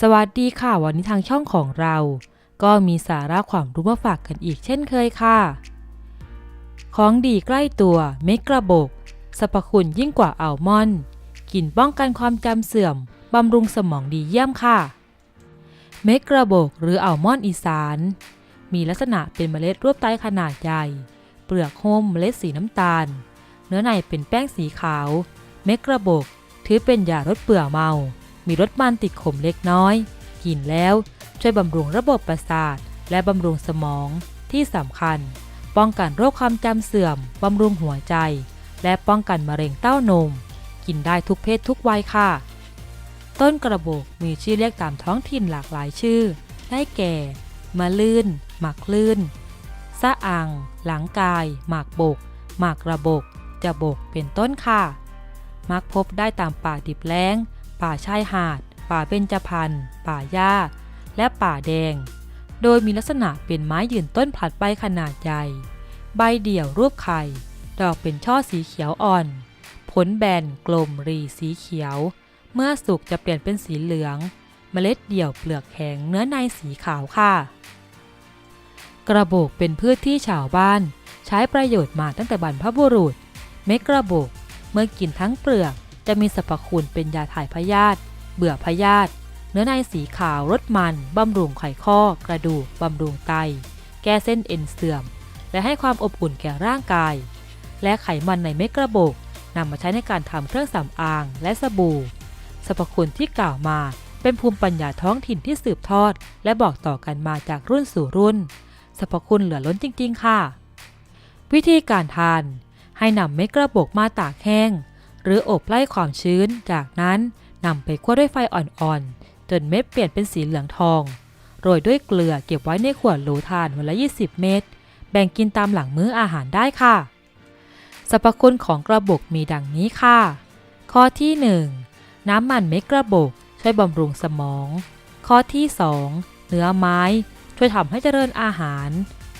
สวัสดีค่ะ วันนี้ทางช่องของเรา ก็มีสาระความรู้มาฝากกันอีกเช่นเคยค่ะ ของดีใกล้ตัวเมกระบกสรรพคุณยิ่งกว่าอัลมอนด์กลิ่นป้องกันความจำเสื่อม บำรุงสมองดีเยี่ยมค่ะ เมกระบกหรืออัลมอนด์อีสาน มีลักษณะเป็นเมล็ดรูปไตขนาดใหญ่ เปลือกหุ้มเมล็ดสีน้ำตาล เนื้อในเป็นแป้งสีขาว เมกระบกถือเป็นยาลดเบื่อเมา มีรสมันติดขมเล็กน้อย กินแล้วช่วยบำรุงระบบประสาท และบำรุงสมอง ที่สำคัญ ป้องกันโรคความจำเสื่อม บำรุงหัวใจ และป้องกันมะเร็งเต้านม กินได้ทุกเพศทุกวัยค่ะ ต้นกระบอกมีชื่อเรียกตามท้องถิ่นหลากหลายชื่อ ได้แก่ มะลื่น หมากลื่นสะอัง หลังกาย หมากบก หมากระบก จะบก เป็นต้นค่ะ มักพบได้ตามป่าดิบแล้ง ป่าชายหาด ป่าเบญจพรรณ ป่าหญ้า และป่าแดง โดยมีลักษณะเป็นไม้ยืนต้นผลัดใบขนาดใหญ่ ใบเดี่ยวรูปไข่ ดอกเป็นช่อสีเขียวอ่อน ผลแบนกลมรีสีเขียว เมื่อสุกจะเปลี่ยนเป็นสีเหลือง เมล็ดเดี่ยวเปลือกแข็งเนื้อในสีขาวค่ะ กระโบกเป็นพืชที่ชาวบ้าน ใช้ประโยชน์มาตั้งแต่บรรพบุรุษ เม็ดกระโบกเมื่อกินทั้งเปลือก จะมีสรรพคุณเป็นยาถ่ายพยาธิเบื่อพยาธิเนื้อในสีขาวรสมันบำรุงไขข้อ กระดูกบำรุงไต แก้เส้นเอ็นเสื่อม และให้ความอบอุ่นแก่ร่างกาย และไขมันในเม็ดกระบอกนำมาใช้ในการทำเครื่องสำอางและสบู่สรรพคุณที่กล่าวมาเป็นภูมิปัญญาท้องถิ่นที่สืบทอด และบอกต่อกันมาจากรุ่นสู่รุ่นสรรพคุณเหลือล้นจริง ๆ ค่ะ วิธีการทาน ให้นำเม็ดกระบอกมาตากแห้ง หรืออบไล่ความชื้น จากนั้นนำไปคั่วด้วยไฟอ่อนๆ จนเม็ดเปลี่ยนเป็นสีเหลืองทอง โรยด้วยเกลือเก็บไว้ในขวดโหลทานวันละ 20 เม็ด แบ่งกินตามหลังมื้ออาหารได้ค่ะ สรรพคุณของกระบอกมีดังนี้ค่ะ ข้อที่ 1 น้ำมันเม็ดกระบอกช่วยบำรุงสมอง ข้อที่ 2 เนื้อไม้ ช่วยทำให้เจริญอาหาร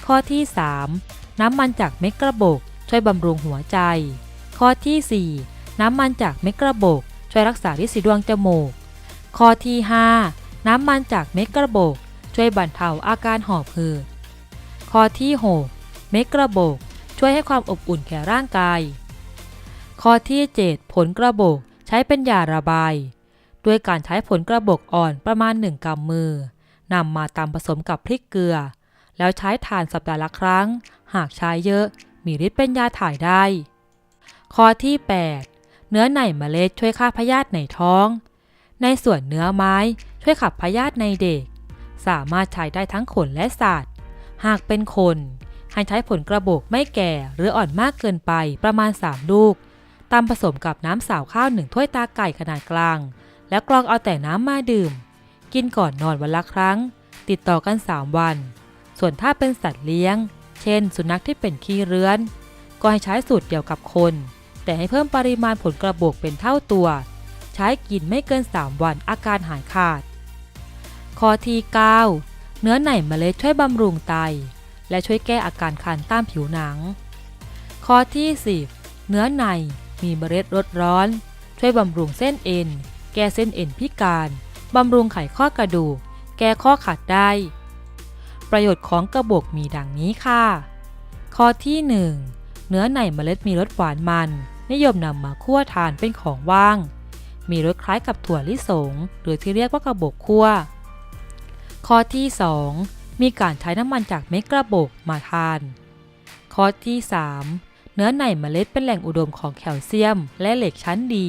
ข้อที่ 3 น้ำมันจากเม็ดกระบอกช่วยบำรุงหัวใจ ข้อที่ 4 น้ำมันจากเม็ดกระบอกช่วยรักษาริดสีดวงจมูก ข้อที่ 5 น้ำมันจากเม็ดกระบอกช่วยบรรเทาอาการหอบหืด ข้อที่ 6 เม็ดกระบอกช่วยให้ความอบอุ่นแก่ร่างกาย ข้อที่ 7 ผลกระบอกใช้เป็นยาระบาย ด้วยการใช้ผลกระบอกอ่อนประมาณ 1กำมือนำมาตำผสมกับพริกเกลือ แล้วใช้ทานสัปดาห์ละครั้ง หากใช้เยอะมีฤทธิ์เป็นยาถ่ายได้ ข้อที่ 8 เนื้อในเมล็ดช่วยฆ่าพยาธิในท้อง ในส่วนเนื้อไม้ช่วยขับพยาธิในเด็ก สามารถใช้ได้ทั้งขนและสัตว์ หากเป็นคนให้ใช้ผลกระบอกไม่แก่หรืออ่อนมากเกินไปประมาณ 3 ลูกตามผสมกับน้ำสาวข้าวหนึ่งถ้วยตาไก่ขนาดกลาง แล้วกรองเอาแต่น้ำมาดื่ม กินก่อนนอนวันละครั้ง ติดต่อกัน 3 วัน ส่วนถ้าเป็นสัตว์เลี้ยง เช่น สุนัขที่เป็นขี้เรื้อน ก็ให้ใช้สูตรเดียวกับคน แต่ให้เพิ่มปริมาณผลกระบอกเป็นเท่าตัว ใช้กินไม่เกิน 3 วันอาการหายขาดข้อที่9เนื้อในเมล็ดช่วยบำรุงไต และช่วยแก้อาการคันตามผิวหนังข้อที่ 10 เนื้อในมีเมล็ดรสร้อน ช่วยบำรุงเส้นเอ็น แก้เส้นเอ็นพิการบำรุงไขข้อกระดูก แก้ข้อขาดได้ ประโยชน์ของกระบอกมีดังนี้ค่ะ ข้อที่ 1 เนื้อในเมล็ดมีรสหวานมัน นิยมนำมาคั่วทานเป็นของว่าง มีรสคล้ายกับถั่วลิสง หรือที่เรียกว่ากระบอกคั่ว ข้อที่ 2 มีการใช้น้ำมันจากเม็ดกระบอกมาทาน ข้อที่ 3 เนื้อในเมล็ดเป็นแหล่งอุดมของแคลเซียม และเหล็กชั้นดี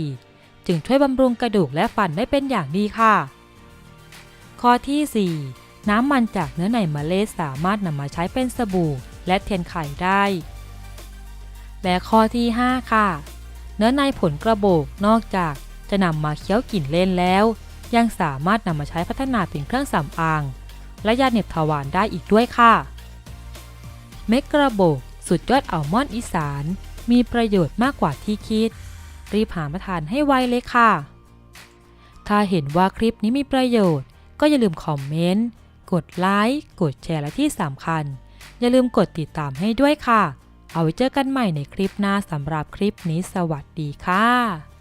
จึงช่วยบำรุงกระดูกและฟันได้เป็นอย่างดีค่ะ ข้อที่ 4น้ำมันจากเนื้อในเมล็ดสามารถนำมาใช้เป็นสบู่ และเทียนไข่ได้ และข้อที่ 5 ค่ะ เนื้อในผลกระโบกนอกจากจะนำมาเคี้ยวกลิ่นเล่นแล้ว ยังสามารถนำมาใช้พัฒนาเป็นเครื่องสำอาง และยาเหน็บทวารได้อีกด้วยค่ะ เม็ดกระโบกสุดยอดอัลมอนด์อีสาน มีประโยชน์มากกว่าที่คิด รีบหามาทานให้ไวเลยค่ะ ถ้าเห็นว่าคลิปนี้มีประโยชน์ ก็อย่าลืมคอมเมนต์ กดไลค์ กดแชร์และที่สำคัญ อย่าลืมกดติดตามให้ด้วยค่ะ เอาไว้เจอกันใหม่ในคลิปหน้าสำหรับคลิปนี้สวัสดีค่ะ